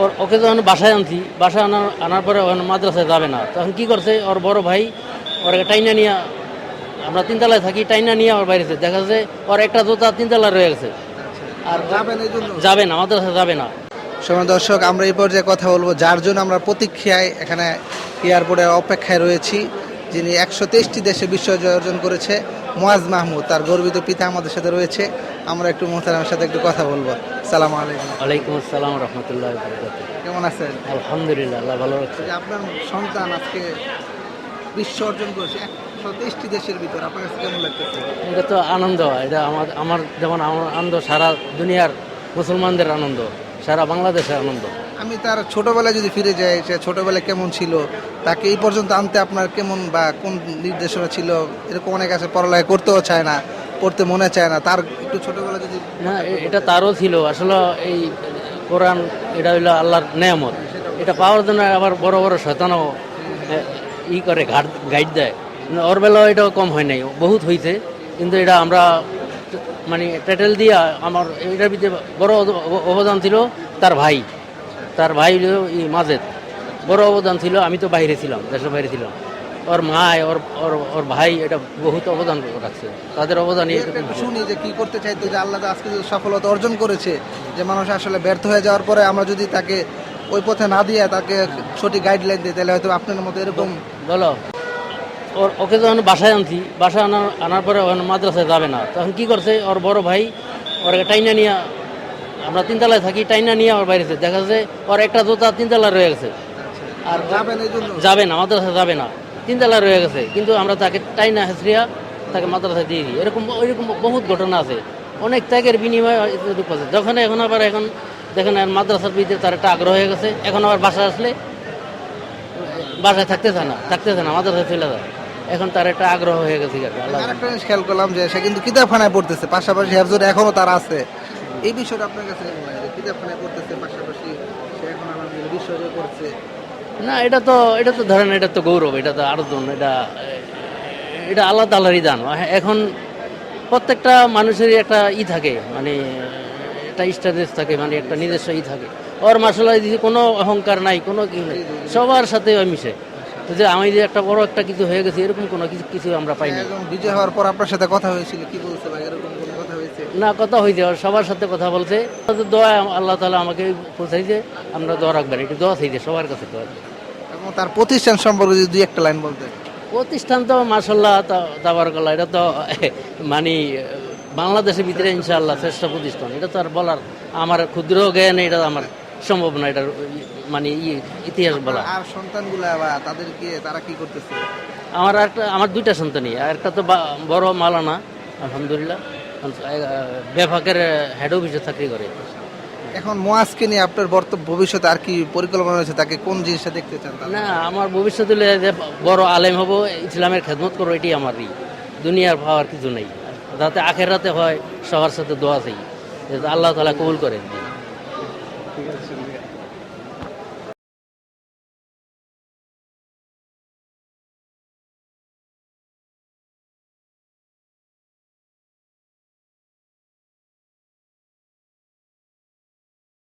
ওর ওকে যখন বাসায় আনছি বাসায় আনার আনার পরে ওখানে মাদ্রাসায় যাবে না। তখন কি করছে ওর বড় ভাই ওর টাইনা নিয়ে আমরা তিনতলায় থাকি টাইনা নিয়ে আমার বাইরেছে দেখা যাচ্ছে ওর একটা জুতা তিনতলায় রয়ে গেছে। আর যাবে না মাদ্রাসায় যাবে না। সময় দর্শক আমরা এই পর্যায়ে কথা বলব যার জন্য আমরা প্রতীক্ষায় এখানে এয়ারপোর্টে অপেক্ষায় রয়েছি যিনি একশো তেইশটি দেশে বিশ্বজয় অর্জন করেছে মোয়াজ মাহমুদ। তার গর্বিত পিতা আমাদের সাথে রয়েছে। আমরা একটু মোহতারামের সাথে একটু কথা বলব। সালাম আলাইকুম। ওয়ালাইকুম আসসালাম রহমতুল্লাহ কেমন আছেন? আলহামদুলিল্লাহ আল্লাহ ভালো রাখছে যে আপনার সন্তান আজকে বিশ্ব অর্জন করেছে একশো তেইশটি দেশের ভিতর আপনার কাছে কেমন লাগতেছে? এটা তো আনন্দ এটা আমার আমার যেমন আমার আনন্দ সারা দুনিয়ার মুসলমানদের আনন্দ সারা বাংলাদেশের আনন্দ। আমি তার ছোটবেলায় যদি ফিরে যাই সে ছোটবেলায় কেমন ছিল তাকে এই পর্যন্ত আনতে আপনার কেমন বা কোন নির্দেশনা ছিল এরকম অনেক আছে পড়ালেখা করতেও চায় না। পড়তে মনে চায় না। তার একটু ছোটবেলা যদি না, এটা তারও ছিল। আসলে এই কোরআন, এটা হইল আল্লাহর নেয়ামত। এটা পাওয়ার জন্য আবার বড় বড় শয়তানও ই করে, ঘাট গাইড দেয়। ওর বেলাও এটাও কম হয় নাই। বহুত হয়েছে কিন্তু এটা আমরা মানে টাইটেল দিয়া আমার এটার ভিতরে বড় অব- অব- অবদান ছিল তার ভাই। তার ভাই মাজেদ। বড় অবদান ছিল, আমি তো বাইরে ছিলাম, দেশের বাইরে ছিলাম। ওর মা ওর ওর ওর ভাই এটা বহুত অবদান রাখছে। তাদের অবদান শুনি যে কি করতে চাইতো যে আল্লাহ আজকে যে সফলতা অর্জন করেছে যে মানুষ আসলে ব্যর্থ হয়ে যাওয়ার পরে আমরা যদি তাকে ওই পথে না দিয়ে তাকে সঠিক গাইডলাইন দিই তাহলে হয়তো আপনার মতো এরকম বলো ওর ওকে যখন বাসায় আনছি বাসায় আনার আনার পরে মাদ্রাসায় যাবে না। তখন কি করছে ওর বড় ভাই ওর টাইনা নিয়ে আমরা তিনতলায় থাকি টাইনা নিয়ে আমার বাইরেছে দেখা যাচ্ছে ওর একটা জুতা তিনতলায় রয়ে গেছে। আর যাবে না মাদ্রাসায় যাবে না। তিনতলায় রয়ে গেছে। কিন্তু আমরা তাকে টাইনা হেসরিয়া তাকে মাদ্রাসায় দিয়ে দিই। এরকম ওইরকম বহুত ঘটনা আছে। অনেক ত্যাগের বিনিময়ে এতটুকু আছে। যখন এখন আবার এখন দেখেন আর মাদ্রাসার ভিতরে তার একটা আগ্রহ হয়ে গেছে। এখন আবার বাসায় আসলে বাসায় থাকতেছে না থাকতেছে না মাদ্রাসায় চলে যায়। এখন তার একটা আগ্রহ হয়ে গেছে আরেকটা জিনিস খেয়াল করলাম যে সে কিন্তু কিতাবখানায় পড়তেছে পাশাপাশি হেফজুর এখনও তার আছে। এই বিষয়টা আপনার কাছে কিতাবখানায় পড়তেছে পাশাপাশি সে এখন বিশ্ব জয় করছে। না এটা তো এটা তো ধরেন এটা তো গৌরব এটা তো আর্জন এটা এটা আল্লাহ তাল্লারই দান এখন প্রত্যেকটা মানুষেরই একটা ই থাকে মানে একটা স্ট্যাটাস থাকে মানে একটা নিজস্ব ই থাকে। ওর মাসাল্লাহ দিদি কোনো অহংকার নাই কোনো কি নেই সবার সাথে মিশে। তো যে আমি যে একটা বড় একটা কিছু হয়ে গেছে এরকম কোনো কিছু কিছু আমরা পাই না বিজয় হওয়ার পর আপনার সাথে কথা হয়েছিল কি বলছে ভাই? এরকম কোনো কথা হয়েছে? না কথা হয়েছে সবার সাথে কথা বলছে। দোয়া আল্লাহ তালা আমাকে পৌঁছাইছে আমরা দোয়া রাখবেন একটু দোয়া চাইছে সবার কাছে দোয়া এবং তার প্রতিষ্ঠান সম্পর্কে যদি দুই একটা লাইন বলতে। প্রতিষ্ঠান তো মাসাল্লাহ তাবারকাল্লাহ এটা তো মানে বাংলাদেশের ভিতরে ইনশাআল্লাহ শ্রেষ্ঠ প্রতিষ্ঠান। এটা তো আর বলার আমার ক্ষুদ্র জ্ঞান এটা আমার সম্ভব না এটার মানে ইতিহাস বলা আর সন্তানগুলা বা তাদেরকে তারা কি করতেছে? আমার একটা আমার দুইটা সন্তানই আর একটা তো বড় মালানা আলহামদুলিল্লাহ। বেফাকের হেড অফিসে চাকরি করে। এখন মোয়াজকে নিয়ে আপনার বর্তমান ভবিষ্যতে আর কি পরিকল্পনা রয়েছে? তাকে কোন জিনিসটা দেখতে চান না আমার ভবিষ্যতে বড় আলেম হব ইসলামের খেদমত করব এটি আমারই দুনিয়ার পাওয়ার কিছু নেই। যাতে আখের রাতে হয় সবার সাথে দোয়া চাই। আল্লাহ তালা কবুল করেন। ঠিক আছে